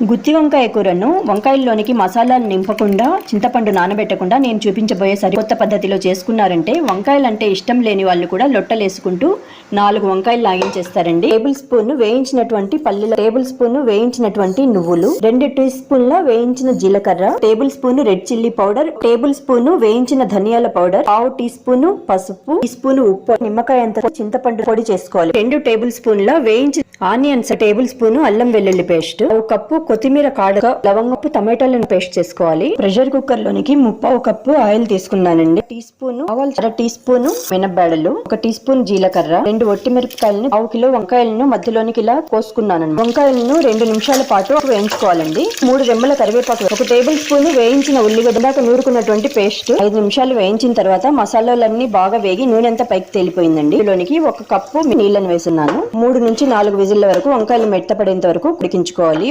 గుత్తి వంకాయ కూరను వంకాయల్లోనికి మసాలాలు నింపకుండా చింతపండు నానబెట్టకుండా నేను చూపించబోయే సరికొత్త పద్ధతిలో చేసుకున్నారంటే వంకాయలు అంటే ఇష్టం లేని వాళ్ళు కూడా లొట్టలేసుకుంటూ నాలుగు వంకాయలు లాగించేస్తారండి. టేబుల్ స్పూన్ వేయించినటువంటి పల్లీల టేబుల్ స్పూన్ వేయించినటువంటి నువ్వులు రెండు టీ స్పూన్ల వేయించిన జీలకర్ర tablespoon red chilli powder tablespoon వేయించిన ధనియాల పౌడర్ పావు టీ స్పూన్ పసుపు టీ స్పూన్ ఉప్పు నిమ్మకాయ అంత చింతపండు పొడి చేసుకోవాలి. రెండు టేబుల్ స్పూన్ల వేయించిన ఆనియన్స్ టేబుల్ స్పూన్ అల్లం వెల్లుల్లి పేస్ట్ ఒక కప్పు కొత్తిమీర కాడక లవంగపు టమాటాలను పేస్ట్ చేసుకోవాలి. ప్రెషర్ కుక్కర్ లోనికి ముప్పావు కప్పు ఆయిల్ తీసుకున్నానండి. టీ స్పూన్ ఆవాలు అర టీ స్పూన్ మినబ్బాడలు ఒక టీ స్పూన్ జీలకర్ర రెండు ఒట్టి మిరపకాయలను పావు కిలో వంకాయలను మధ్యలోనికి ఇలా కోసుకున్నానండి. వంకాయలను రెండు నిమిషాల పాటు వేయించుకోవాలండి. మూడు రెమ్మల కరివేపాకు ఒక టేబుల్ స్పూన్ వేయించిన ఉల్లిగడ్డ దాకా నూరుకున్నటువంటి పేస్ట్ ఐదు నిమిషాలు వేయించిన తర్వాత మసాలాలన్నీ బాగా వేగి నూనె అంతా పైకి తేలిపోయిందండి. లోనికి ఒక కప్పు నీళ్ళని వేసున్నాను మూడు నుంచి నాలుగు విజిల్ల వరకు వంకాయలు మెత్తపడేంత వరకు ఉడికించుకోవాలి.